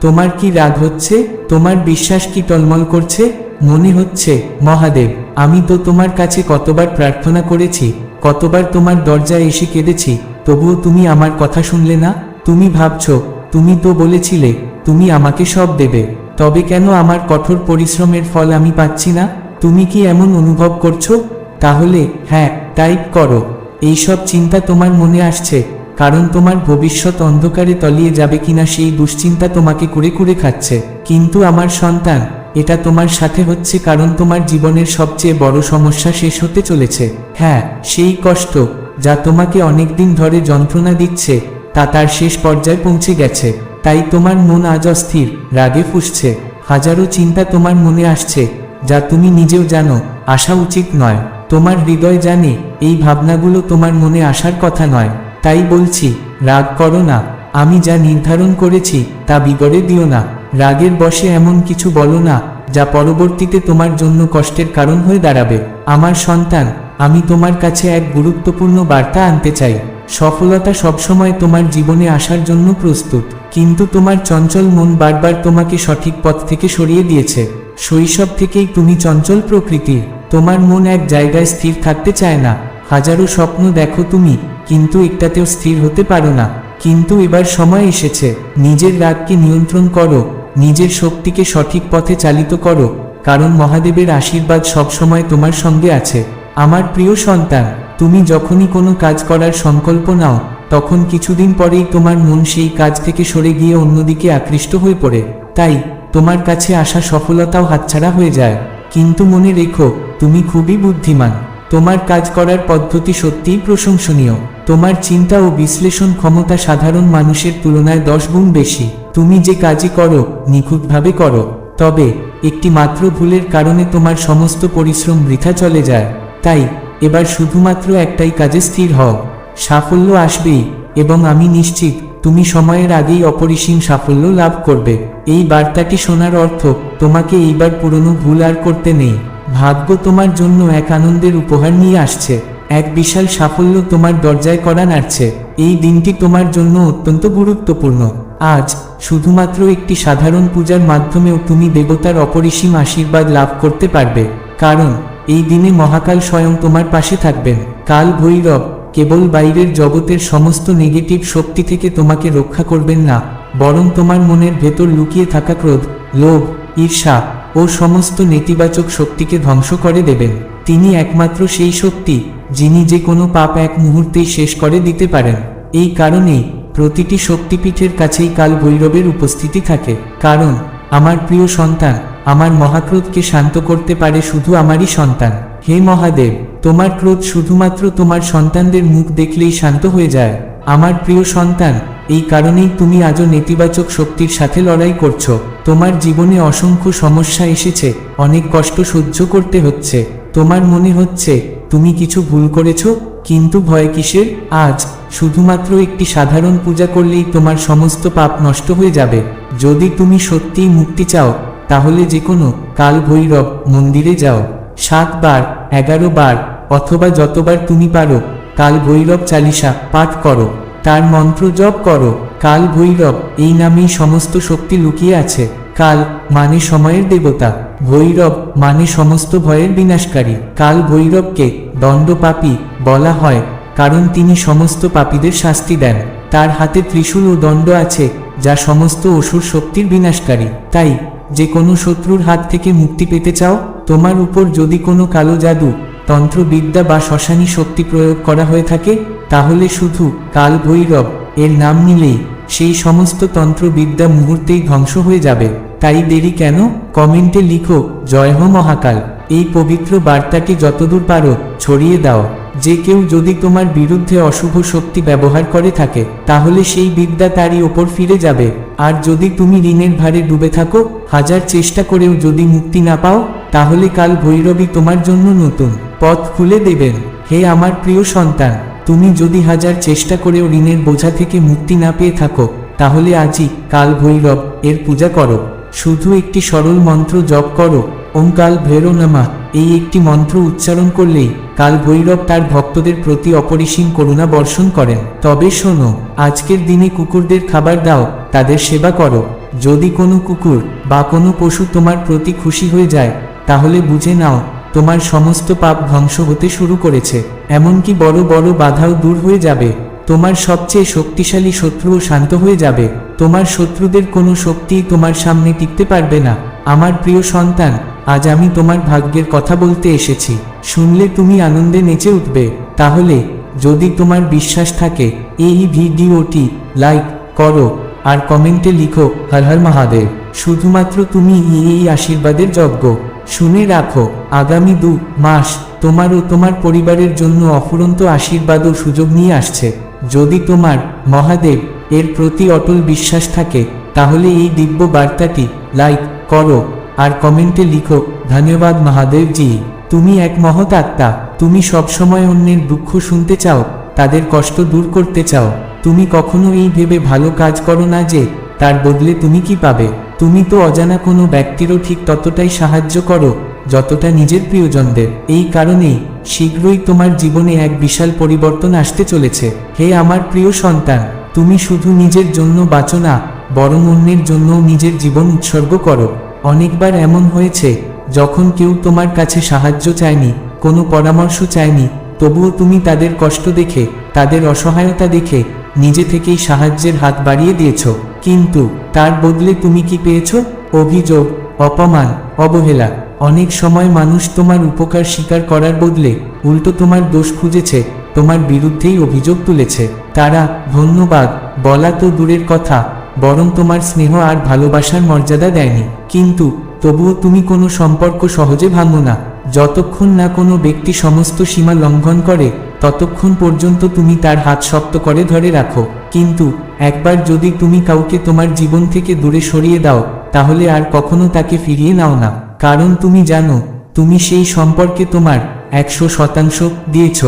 তোমার কি রাগ হচ্ছে? তোমার বিশ্বাস কি টলমল করছে? মনে হচ্ছে, মহাদেব, আমি তো তোমার কাছে কতবার প্রার্থনা করেছি, কতবার তোমার দরজায় এসে কেঁদেছি, তবুও তুমি আমার কথা শুনলে না? তুমি ভাবছ, তুমি তো বলেছিলে, তুমি আমাকে সব দেবে, তবে কেন আমার কঠোর পরিশ্রমের ফল আমি পাচ্ছি না? তুমি কি এমন অনুভব করছ? তাহলে হ্যাঁ টাইপ করো। এইসব চিন্তা তোমার মনে আসছে কারণ তোমার ভবিষ্যৎ অন্ধকারে তলিয়ে যাবে কিনা সেই দুশ্চিন্তা তোমাকে কুড়ে কুড়ে খাচ্ছে। কিন্তু আমার সন্তান, এটা তোমার সাথে হচ্ছে কারণ তোমার জীবনের সবচেয়ে বড় সমস্যা শেষ হতে চলেছে। হ্যাঁ সেই কষ্ট যা তোমাকে অনেকদিন ধরে যন্ত্রণা দিচ্ছে, তা তার শেষ পর্যায়ে পৌঁছে গেছে। তাই তোমার মন আজ অস্থির, রাগে ফুসছে। হাজারো চিন্তা তোমার মনে আসছে, যা তুমি নিজেও জানো, আসা উচিত নয়। তোমার হৃদয় জানে, এই ভাবনাগুলো তোমার মনে আসার কথা নয়। তাই বলছি, রাগ করো না। আমি যা নির্ধারণ করেছি, তা বিগড়ে দিও না। রাগের বশে এমন কিছু বলো না, যা পরবর্তীতে তোমার জন্য কষ্টের কারণ হয়ে দাঁড়াবে। আমার সন্তান, আমি তোমার কাছে এক গুরুত্বপূর্ণ বার্তা আনতে চাই। সফলতা সবসময় তোমার জীবনে আসার জন্য প্রস্তুত। কিন্তু তোমার চঞ্চল মন বারবার তোমাকে সঠিক পথ থেকে সরিয়ে দিয়েছে। শৈশব থেকেই তুমি চঞ্চল প্রকৃতির। তোমার মন এক জায়গায় স্থির থাকতে চায় না। হাজারো স্বপ্ন দেখো তুমি, কিন্তু একটাতেও স্থির হতে পারো না। কিন্তু এবার সময় এসেছে, নিজের রাগকে নিয়ন্ত্রণ করো, নিজের শক্তিকে সঠিক পথে চালিত করো, কারণ মহাদেবের আশীর্বাদ সবসময় তোমার সঙ্গে আছে। আমার প্রিয় সন্তান, তুমি যখনই কোনো কাজ করার সংকল্প নাও, তখন কিছুদিন পরেই তোমার মন সেই কাজ থেকে সরে গিয়ে অন্যদিকে আকৃষ্ট হয়ে পড়ে। তাই, তোমার কাছে আসা সফলতাও হাতছাড়া হয়ে যায়। কিন্তু মনে রেখো, তুমি খুবই বুদ্ধিমান। তোমার কাজ করার পদ্ধতি সত্যিই প্রশংসনীয়। তোমার চিন্তা ও বিশ্লেষণ ক্ষমতা সাধারণ মানুষের তুলনায় দশ গুণ বেশি। তুমি যে কাজই করো, নিখুঁতভাবে করো। তবে, একটি মাত্র ভুলের কারণে তোমার সমস্ত পরিশ্রম বৃথা চলে যায়। তাই, এবার শুধুমাত্র একটাই কাজে স্থির হও। সাফল্য আসবেই, এবং আমি নিশ্চিত তুমি সময়ের আগেই অপরিসীম সাফল্য লাভ করবে। এই বার্তাটি শোনার অর্থ, তোমাকে এইবার পুরনো ভুল আর করতে নেই। ভাগ্য তোমার জন্য এক আনন্দের উপহার নিয়ে আসছে। এক বিশাল সাফল্য তোমার দরজায় করা নাড়ছে। এই দিনটি তোমার জন্য অত্যন্ত গুরুত্বপূর্ণ। আজ শুধুমাত্র একটি সাধারণ পূজার মাধ্যমেও তুমি দেবতার অপরিসীম আশীর্বাদ লাভ করতে পারবে। কারণ, এই দিনে মহাকাল স্বয়ং তোমার পাশে থাকবেন। কাল ভৈরব কেবল বাইরের জগতের সমস্ত নেগেটিভ শক্তি থেকে তোমাকে রক্ষা করবেন না, বরং তোমার মনের ভেতর লুকিয়ে থাকা ক্রোধ, লোভ, ঈর্ষা ও সমস্ত নেতিবাচক শক্তিকে ধ্বংস করে দেবেন। তিনি একমাত্র সেই শক্তি, যিনি যে কোনো পাপ এক মুহূর্তেই শেষ করে দিতে পারেন। এই কারণেই প্রতিটি শক্তিপীঠের কাছেই কাল ভৈরবের উপস্থিতি থাকে। কারণ, আমার প্রিয় সন্তান, আমার মহাক্রোধকে শান্ত করতে পারে শুধু আমারই সন্তান। হে মহাদেব, তোমার ক্রোধ শুধুমাত্র তোমার সন্তানদের মুখ দেখলেই শান্ত হয়ে যায়। আমার প্রিয় সন্তান এই কারণেই তুমি আজও নেতিবাচক শক্তির সাথে লড়াই করছ। তোমার জীবনে অসংখ্য সমস্যা এসেছে, অনেক কষ্ট সহ্য করতে হচ্ছে। তোমার মনে হচ্ছে, তুমি কিছু ভুল করেছ, কিন্তু ভয় কিসের? আজ শুধুমাত্র একটি সাধারণ পূজা করলেই তোমার সমস্ত পাপ নষ্ট হয়ে যাবে। যদি তুমি সত্যিই মুক্তি চাও, তাহলে যে কোনো কাল ভৈরব মন্দিরে যাও। সাতবার এগারো বার, অথবা যতবার তুমি পারো কাল ভৈরব চালিসা পাঠ করো। তার মন্ত্র জপ করো। কাল ভৈরব, এই নামেই সমস্ত শক্তি লুকিয়ে আছে। কাল মানে সময়ের দেবতা। ভৈরব মানে সমস্ত ভয়ের বিনাশকারী। কাল ভৈরবকে দণ্ডপাপী বলা হয়, কারণ তিনি সমস্ত পাপীদের শাস্তি দেন। তার হাতে ত্রিশূল ও দণ্ড আছে, যা সমস্ত অসুর শক্তির বিনাশকারী। তাই, যে কোনো শত্রুর হাত থেকে মুক্তি পেতে চাও, তোমার উপর যদি কোনো কালো জাদু তন্ত্রবিদ্যা বা শ্মশানী শক্তি প্রয়োগ করা হয়ে থাকে, তাহলে শুধু কাল ভৈরব এর নাম নিলেই সেই সমস্ত তন্ত্রবিদ্যা মুহূর্তেই ধ্বংস হয়ে যাবে। তাই দেরি কেন? কমেন্টে লিখো, জয় হো মহাকাল। এই পবিত্র বার্তাটি যতদূর পারো ছড়িয়ে দাও। যে কেউ যদি তোমার বিরুদ্ধে অশুভ শক্তি ব্যবহার করে থাকে, তাহলে সেই বিদ্যা তারই ওপর ফিরে যাবে। আর যদি তুমি ঋণের ভারে ডুবে থাকো, হাজার চেষ্টা করেও যদি মুক্তি না পাও তাহলে কাল ভৈরবী তোমার জন্য নতুন পথ খুলে দেবেন। হে আমার প্রিয় সন্তান, তুমি যদি হাজার চেষ্টা করেও ঋণের বোঝা থেকে মুক্তি না পেয়ে থাকো, তাহলে আজই কাল ভৈরব এর পূজা করো। শুধু একটি সরল মন্ত্র জপ করো, ওম কাল ভৈরব নামা। এই একটি মন্ত্র উচ্চারণ করলেই কাল ভৈরব তার ভক্তদের প্রতি অপরিসীম করুণা বর্ষণ করেন। তবে শোনো, আজকের দিনে কুকুরদের খাবার দাও, তাদের সেবা করো। যদি কোনো কুকুর বা কোনো পশু তোমার প্রতি খুশি হয়ে যায় তাহলে বুঝে নাও, তোমার সমস্ত পাপ ধ্বংস হতে শুরু করেছে, এমনকি বড় বড় বাধাও দূর হয়ে যাবে, তোমার সবচেয়ে শক্তিশালী শত্রুও শান্ত হয়ে যাবে, তোমার শত্রুদের কোনো শক্তিই তোমার সামনে টিকতে পারবে না, আমার প্রিয় সন্তান, আজ আমি তোমার ভাগ্যের কথা বলতে এসেছি, শুনলে তুমি আনন্দে নেচে উঠবে, তাহলে, যদি তোমার বিশ্বাস থাকে, এই ভিডিওটি লাইক করো, আর কমেন্টে লিখো, হর হর মহাদেব, শুধুমাত্র তুমি এই আশীর্বাদের যজ্ঞ। শুনে রাখো, আগামী দু মাস তোমার ও তোমার পরিবারের জন্য অফুরন্ত আশীর্বাদ ও সুযোগ নিয়ে আসছে। যদি তোমার মহাদেব এর প্রতি অটল বিশ্বাস থাকে, তাহলে এই দিব্য বার্তাটি লাইক করো আর কমেন্টে লিখো, ধন্যবাদ মহাদেবজি, তুমি এক মহৎ আত্মা। তুমি সবসময় অন্যের দুঃখ শুনতে চাও, তাদের কষ্ট দূর করতে চাও। তুমি কখনো এই ভেবে ভালো কাজ করো না যে, তার বদলে তুমি কি পাবে? তুমি তো অজানা কোনো ব্যক্তিরও ঠিক ততটাই সাহায্য করো, যতটা নিজের প্রিয়জনদের। এই কারণেই শীঘ্রই তোমার জীবনে এক বিশাল পরিবর্তন আসতে চলেছে। হে আমার প্রিয় সন্তান, তুমি শুধু নিজের জন্য বাঁচো না, বরং অন্যের জন্যও নিজের জীবন উৎসর্গ করো। অনেকবার এমন হয়েছে, যখন কেউ তোমার কাছে সাহায্য চায়নি, কোনো পরামর্শ চায়নি, তবুও তুমি তাদের কষ্ট দেখে, তাদের অসহায়তা দেখে নিজে থেকেই সাহায্যের হাত বাড়িয়ে দিয়েছ। কিন্তু তার বদলে তুমি কি পেয়েছ? অভিযোগ, অপমান, অবহেলা। অনেক সময় মানুষ তোমার উপকার স্বীকার করার বদলে উল্টো তোমার দোষ খুঁজেছে, তোমার বিরুদ্ধেই অভিযোগ তুলেছে। তারা, ধন্যবাদ, বলা তো দূরের কথা, বরং তোমার স্নেহ আর ভালোবাসার মর্যাদা দেয়নি। কিন্তু তবুও তুমি কোনো সম্পর্ক সহজে ভাঙো না। যতক্ষণ না কোনো ব্যক্তি সমস্ত সীমা লঙ্ঘন করে ততক্ষণ পর্যন্ত তুমি তার হাত শক্ত করে ধরে রাখো। কিন্তু, একবার যদি তুমি কাউকে তোমার জীবন থেকে দূরে সরিয়ে দাও, তাহলে আর কখনো তাকে ফিরিয়ে নাও না। কারণ তুমি জানো, তুমি সেই সম্পর্কে তোমার একশো শতাংশ দিয়েছ।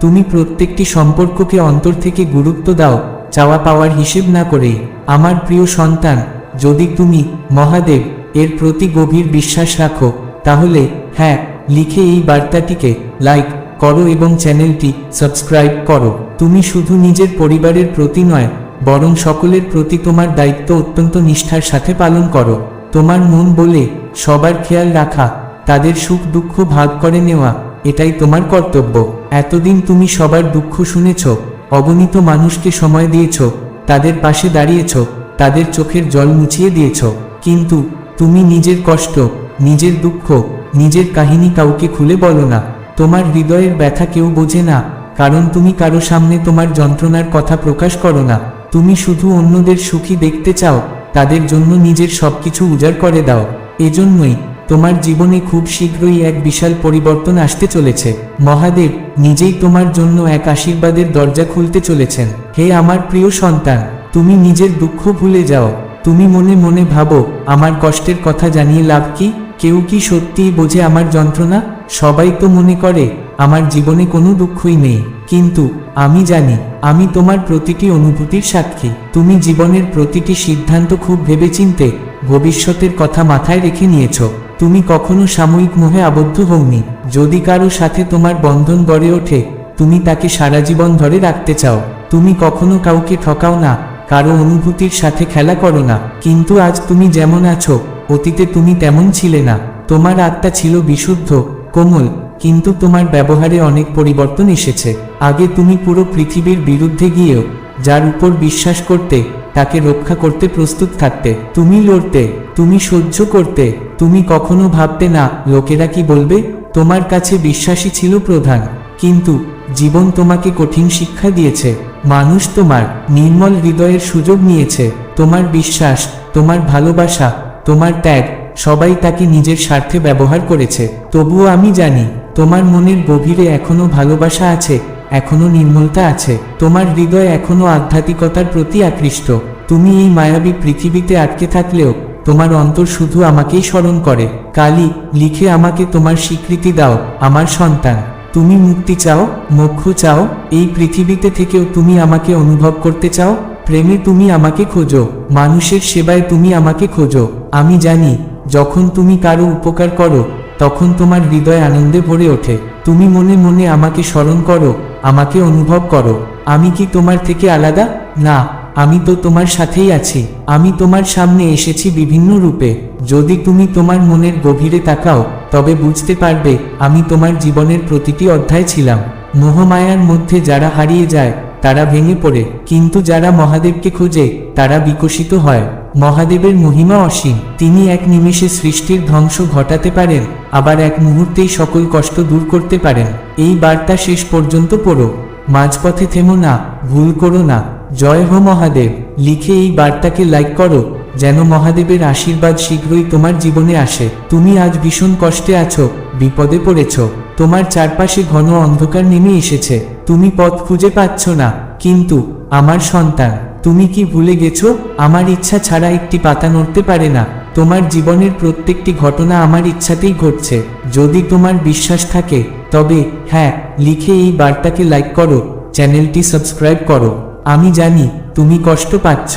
তুমি প্রত্যেকটি সম্পর্ককে অন্তর থেকে গুরুত্ব দাও, চাওয়া পাওয়ার হিসেব না করেই আমার প্রিয় সন্তান, যদি তুমি মহাদেব, এর প্রতি গভীর বিশ্বাস রাখো, তাহলে হ্যাঁ লিখে এই বার্তাটিকে লাইক করো এবং চ্যানেলটি সাবস্ক্রাইব করো। তুমি শুধু নিজের পরিবারের প্রতি নয়, বরং সকলের প্রতি তোমার দায়িত্ব অত্যন্ত নিষ্ঠার সাথে পালন করো। তোমার মন বলে সবার খেয়াল রাখা, তাদের সুখ দুঃখ ভাগ করে নেওয়া, এটাই তোমার কর্তব্য। এতদিন তুমি সবার দুঃখ শুনেছ, অগণিত মানুষকে সময় দিয়েছ, তাদের পাশে দাঁড়িয়েছ, তাদের চোখের জল মুছিয়ে দিয়েছ। কিন্তু তুমি নিজের কষ্ট, নিজের দুঃখ, নিজের কাহিনী কাউকে খুলে বলো না। তোমার হৃদয়ের ব্যথা কেউ বোঝে না, কারণ তুমি কারও সামনে তোমার যন্ত্রণার কথা প্রকাশ করো না। তুমি শুধু অন্যদের সুখী দেখতে চাও, তাদের জন্য নিজের সবকিছু উজাড় করে দাও। এজন্যই তোমার জীবনে খুব শীঘ্রই এক বিশাল পরিবর্তন আসতে চলেছে। মহাদেব, নিজেই তোমার জন্য এক আশীর্বাদের দরজা খুলতে চলেছেন। হে আমার প্রিয় সন্তান, তুমি নিজের দুঃখ ভুলে যাও। তুমি মনে মনে ভাবো, আমার কষ্টের কথা জানিয়ে লাভ কি? কেউ কি সত্যিই বোঝে আমার যন্ত্রণা? সবাই তো মনে করে, আমার জীবনে কোনো দুঃখই নেই। কিন্তু আমি জানি, আমি তোমার প্রতিটি অনুভূতির সাক্ষী। তুমি জীবনের প্রতিটি সিদ্ধান্ত খুব ভেবেচিন্তে ভবিষ্যতের কথা মাথায় রেখে নিয়েছ। তুমি কখনো সাময়িক মোহে আবদ্ধ হওনি। যদি কারও সাথে তোমার বন্ধন গড়ে ওঠে, তুমি তাকে সারা জীবন ধরে রাখতে চাও। তুমি কখনো কাউকে ঠকাও না, কারও অনুভূতির সাথে খেলা করো না। কিন্তু আজ তুমি যেমন আছো, অতীতে তুমি তেমন ছিলে না। তোমার আত্মা ছিল বিশুদ্ধ কোমল, কিন্তু তোমার ব্যবহারে অনেক পরিবর্তন এসেছে। আগে তুমি পুরো পৃথিবীর বিরুদ্ধে গিয়েও, যার উপর বিশ্বাস করতে, তাকে রক্ষা করতে প্রস্তুত থাকতে। তুমি লড়তে, তুমি সহ্য করতে, তুমি কখনো ভাবতে না, লোকেরা কি বলবে? তোমার কাছে বিশ্বাসী ছিল প্রধান, কিন্তু জীবন তোমাকে কঠিন শিক্ষা দিয়েছে। মানুষ তোমার নির্মল হৃদয়ের সুযোগ নিয়েছে। তোমার বিশ্বাস, তোমার ভালোবাসা, তোমার ত্যাগ সবাই তাকে নিজের স্বার্থে ব্যবহার করেছে। তবুও আমি জানি, তোমার মনের গভীরে এখনও ভালোবাসা আছে, এখনও নির্মলতা আছে, তোমার হৃদয় এখনও আধ্যাত্মিকতার প্রতি আকৃষ্ট। তুমি এই মায়াবী পৃথিবীতে আটকে থাকলেও, তোমার অন্তর শুধু আমাকেই স্মরণ করে। কালি, লিখে আমাকে তোমার স্বীকৃতি দাও, আমার সন্তান। তুমি মুক্তি চাও, মোক্ষ চাও, এই পৃথিবীতে থেকেও তুমি আমাকে অনুভব করতে চাও, প্রেমে তুমি আমাকে খোঁজো, মানুষের সেবায় তুমি আমাকে খোঁজো। আমি জানি যখন তুমি কারও উপকার করো, তখন তোমার হৃদয় আনন্দে ভরে ওঠে। তুমি মনে মনে আমাকে স্মরণ করো, আমাকে অনুভব করো। আমি কি তোমার থেকে আলাদা? না, আমি তো তোমার সাথেই আছি। আমি তোমার সামনে এসেছি বিভিন্ন রূপে। যদি তুমি তোমার মনের গভীরে তাকাও, তবে বুঝতে পারবে, আমি তোমার জীবনের প্রতিটি অধ্যায় ছিলাম। মোহমায়ার মধ্যে যারা হারিয়ে যায়, তারা ভেঙে পড়ে। কিন্তু যারা মহাদেবকে খোঁজে, তারা বিকশিত হয়। মহাদেবের মহিমা অসীম। তিনি এক নিমেষে সৃষ্টির ধ্বংস ঘটাতে পারেন, আবার এক মুহূর্তেই সকল কষ্ট দূর করতে পারেন। এই বার্তা শেষ পর্যন্ত পড়ো। মাঝপথে থেমো না, ভুল করো না। জয় হো মহাদেব। লিখে এই বার্তাকে লাইক করো, যেন মহাদেবের আশীর্বাদ শীঘ্রই তোমার জীবনে আসে। তুমি আজ ভীষণ কষ্টে আছো, বিপদে পড়েছ। তোমার চারপাশে ঘন অন্ধকার নেমে এসেছে। তুমি পথ খুঁজে পাচ্ছ না, কিন্তু আমার সন্তান। তুমি কি ভুলে গেছো? আমার ইচ্ছা ছাড়া একটি পাতা নড়তে পারে না। তোমার জীবনের প্রত্যেকটি ঘটনা আমার ইচ্ছাতেই ঘটছে। যদি তোমার বিশ্বাস থাকে, তবে হ্যাঁ লিখে এই বার্তাকে লাইক করো, চ্যানেলটি সাবস্ক্রাইব করো। আমি জানি, তুমি কষ্ট পাচ্ছ,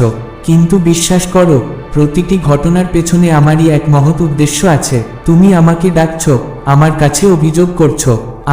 কিন্তু বিশ্বাস করো, প্রতিটি ঘটনার পেছনে আমারই এক মহৎ উদ্দেশ্য আছে। তুমি আমাকে ডাকছ, আমার কাছে অভিযোগ করছ।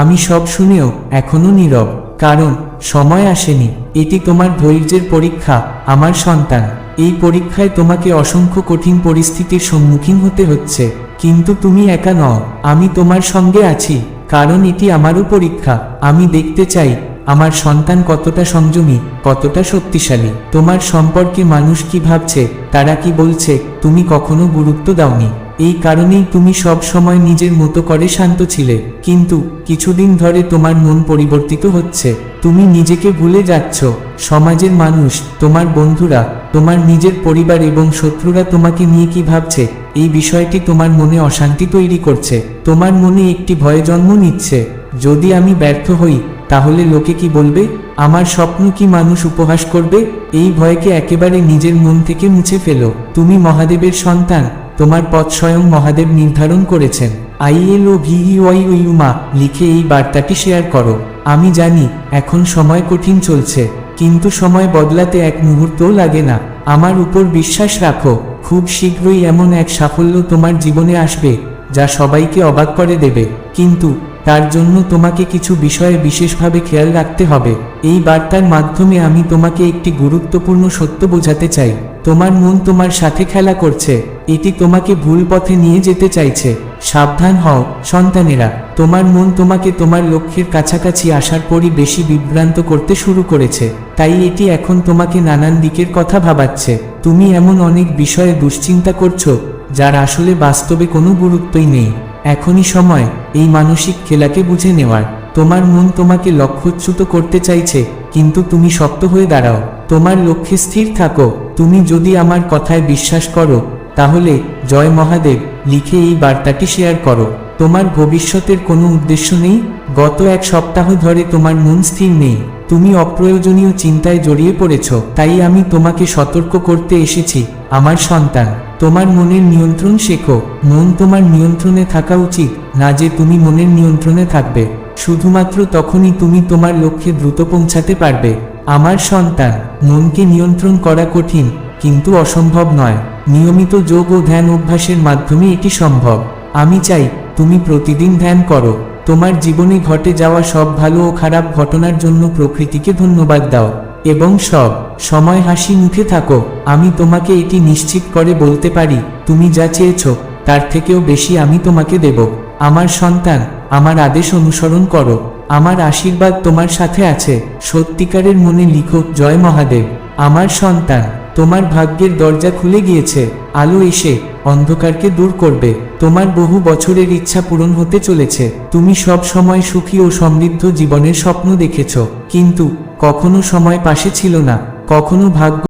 আমি সব শুনেও এখনও নীরব, কারণ সময় আসেনি। এটি তোমার ধৈর্যের পরীক্ষা, আমার সন্তান। এই পরীক্ষায় তোমাকে অসংখ্য কঠিন পরিস্থিতির সম্মুখীন হতে হচ্ছে। কিন্তু তুমি একা নও, আমি তোমার সঙ্গে আছি, কারণ এটি আমারও পরীক্ষা। আমি দেখতে চাই, আমার সন্তান কতটা সংযমী, কতটা শক্তিশালী। তোমার সম্পর্কে মানুষ কি ভাবছে, তারা কি বলছে, তুমি কখনো গুরুত্ব দাওনি। এই কারণেই তুমি সব সময় নিজের মতো করে শান্ত ছিলে। কিন্তু কিছুদিন ধরে তোমার মন পরিবর্তিত হচ্ছে। তুমি নিজেকে ভুলে যাচ্ছ। সমাজের মানুষ, তোমার বন্ধুরা, তোমার নিজের পরিবার এবং শত্রুরা তোমাকে নিয়ে কি ভাবছে? এই বিষয়টি তোমার মনে অশান্তি তৈরি করছে। তোমার মনে একটি ভয়ে জন্ম নিচ্ছে। যদি আমি ব্যর্থ হই, তাহলে লোকে কি বলবে? আমার স্বপ্ন কি মানুষ উপহাস করবে? এই ভয়কে একেবারে নিজের মন থেকে মুছে ফেলো। তুমি মহাদেবের সন্তান। তোমার পথ স্বয়ং মহাদেব নির্ধারণ করেছেন। আইএল ও ভিইওয়াই ইউমা লিখে এই বার্তাটি শেয়ার করো। আমি জানি, এখন সময় কঠিন চলছে, কিন্তু সময় বদলাতে এক মুহূর্তও লাগে না। আমার উপর বিশ্বাস রাখো, খুব শীঘ্রই এমন এক সাফল্য তোমার জীবনে আসবে, যা সবাইকে অবাক করে দেবে। কিন্তু তার জন্য তোমাকে কিছু বিষয়ে বিশেষভাবে খেয়াল রাখতে হবে। এই বার্তার মাধ্যমে আমি তোমাকে একটি গুরুত্বপূর্ণ সত্য বোঝাতে চাই। তোমার মন তোমার সাথে খেলা করছে। এটি তোমাকে ভুল পথে নিয়ে যেতে চাইছে। সাবধান হও, সন্তানেরা। তোমার মন তোমাকে তোমার লক্ষ্যের কাছাকাছি আসার পরই বেশি বিভ্রান্ত করতে শুরু করেছে। তাই এটি এখন তোমাকে নানান দিকের কথা ভাবাচ্ছে। তুমি এমন অনেক বিষয়ে দুশ্চিন্তা করছ, যার আসলে বাস্তবে কোনো গুরুত্বই নেই। এখনই সময়। এই মানসিক খেলাকে বুঝে নেওয়ার। তোমার মন তোমাকে লক্ষ্যচ্যুত করতে চাইছে, কিন্তু তুমি শক্ত হয়ে দাঁড়াও। তোমার লক্ষ্যে স্থির থাকো। তুমি যদি আমার কথায় বিশ্বাস করো, তাহলে জয় মহাদেব লিখে এই বার্তাটি শেয়ার করো। তোমার ভবিষ্যতের কোনো উদ্দেশ্য নেই। গত এক সপ্তাহ ধরে তোমার মন স্থির নেই। তুমি অপ্রয়োজনীয় চিন্তায় জড়িয়ে পড়েছ, তাই আমি তোমাকে সতর্ক করতে এসেছি, আমার সন্তান। তোমার মনের নিয়ন্ত্রণ শেখো, মন তোমার নিয়ন্ত্রণে থাকা উচিত, না যে তুমি মনের নিয়ন্ত্রণে থাকবে। শুধুমাত্র তখনই তুমি তোমার লক্ষ্যে দ্রুত পৌঁছাতে পারবে। আমার সন্তান, মনকে নিয়ন্ত্রণ করা কঠিন, কিন্তু অসম্ভব নয়। নিয়মিত যোগ ও ধ্যান অভ্যাসের মাধ্যমে এটি সম্ভব। আমি চাই, তুমি প্রতিদিন ধ্যান করো। তোমার জীবনে ঘটে যাওয়া সব ভালো ও খারাপ ঘটনার জন্য প্রকৃতিকে ধন্যবাদ দাও, এবং সব, সময় হাসি মুখে থাকো, আমি তোমাকে এটি নিশ্চিত করে বলতে পারি, তুমি যা চেয়েছ, তার থেকেও বেশি আমি তোমাকে দেব, আমার সন্তান, আমার আদেশ অনুসরণ করো, আমার আশীর্বাদ তোমার সাথে আছে, সত্যিকারের মনে লিখো, জয় মহাদেব, আমার সন্তান, তোমার ভাগ্যের দরজা খুলে গিয়েছে আলো এসে অন্ধকারকে দূর করবে। তোমার বহু বছরের ইচ্ছা পূরণ হতে চলেছে। তুমি সব সময় সুখী ও সমৃদ্ধ জীবনের স্বপ্ন দেখেছ। কিন্তু কখনো সময় পাশে ছিল না। কখনো ভাগ্য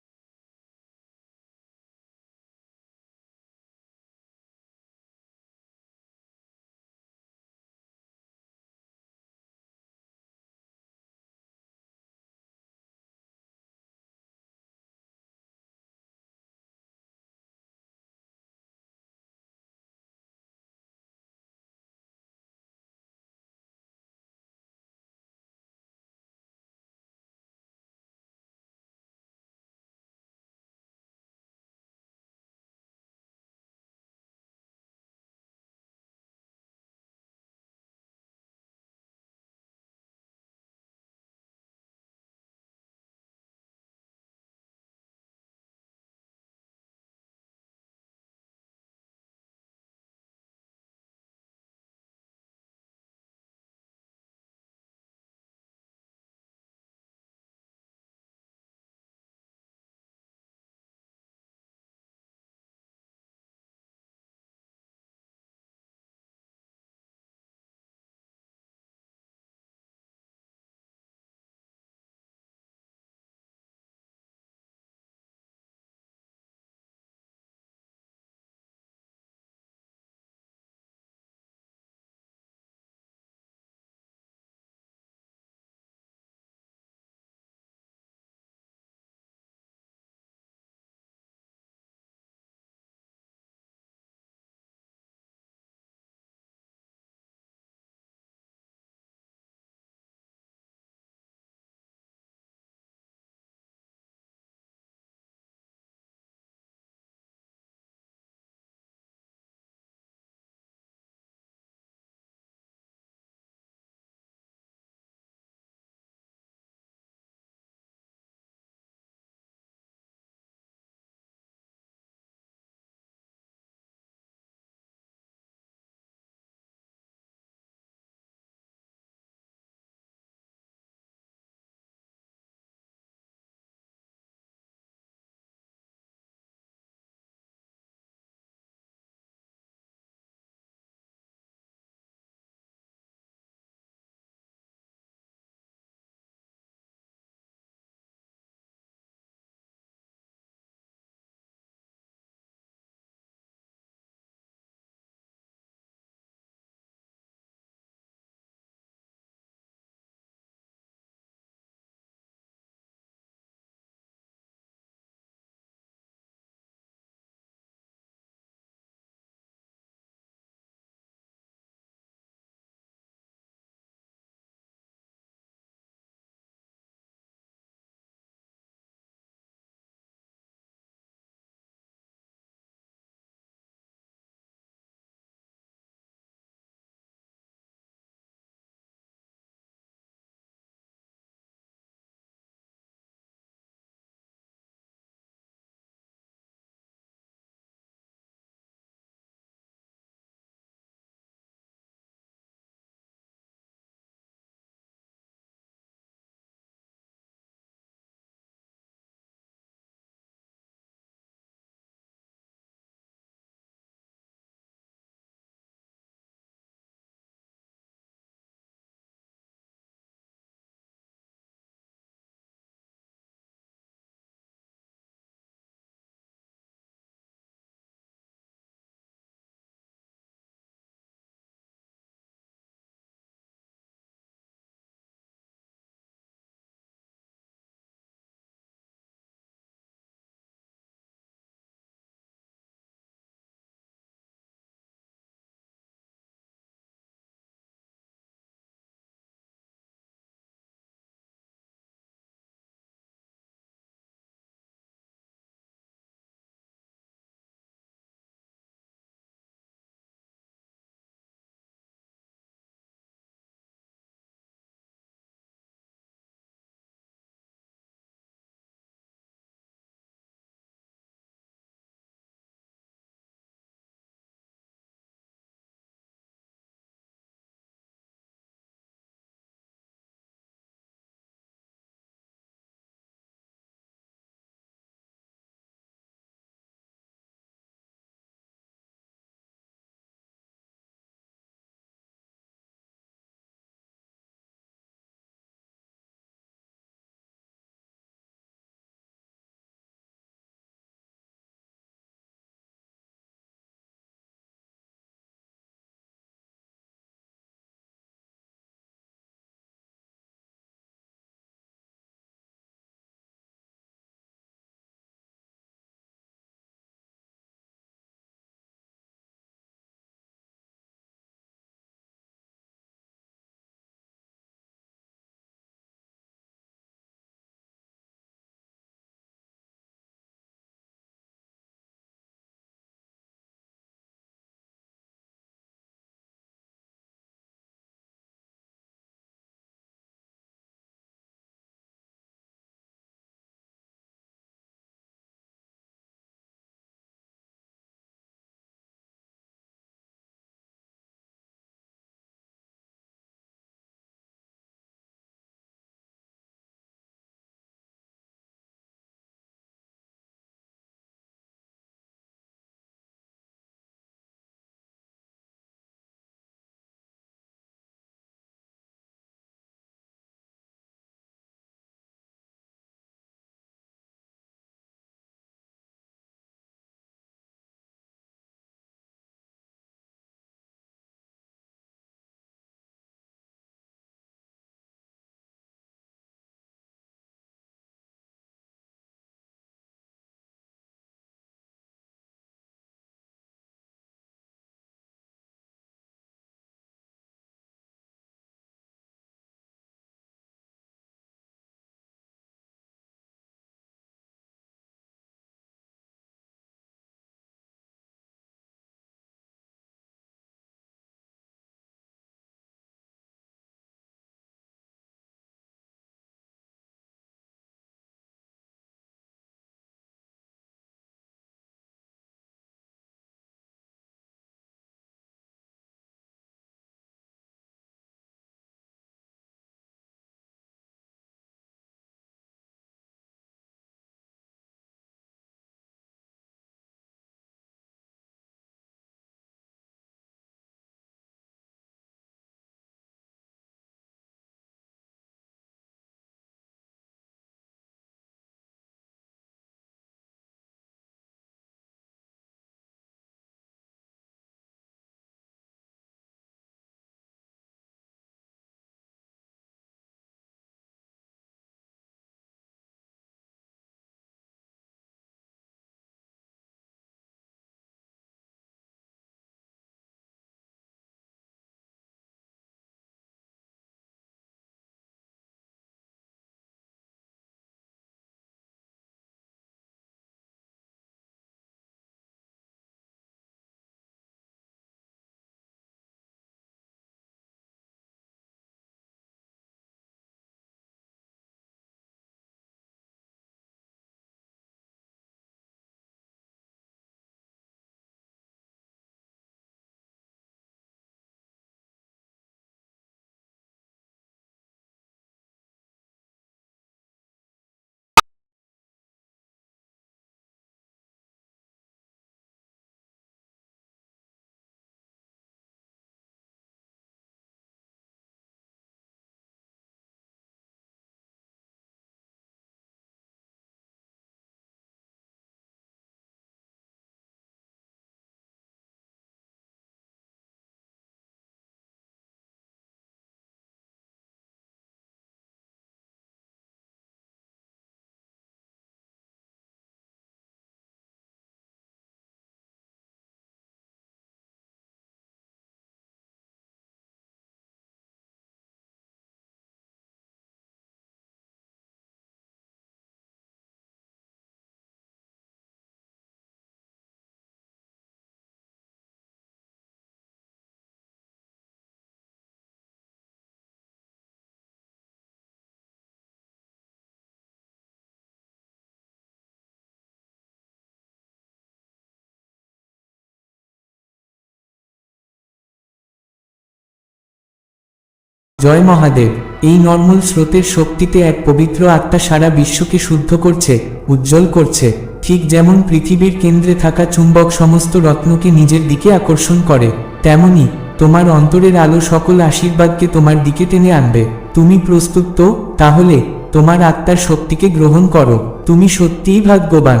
জয় মহাদেব, এই নর্মল স্রোতের শক্তিতে এক পবিত্র আত্মা সারা বিশ্বকে শুদ্ধ করছে, উজ্জ্বল করছে, ঠিক যেমন পৃথিবীর কেন্দ্রে থাকা চুম্বক সমস্ত রত্নকে নিজের দিকে আকর্ষণ করে, তেমনি তোমার অন্তরের আলো সকল আশীর্বাদকে তোমার দিকে টেনে আনবে। তুমি প্রস্তুত তো? তাহলে তোমার আত্মার শক্তিকে গ্রহণ করো। তুমি সত্যিই ভাগ্যবান।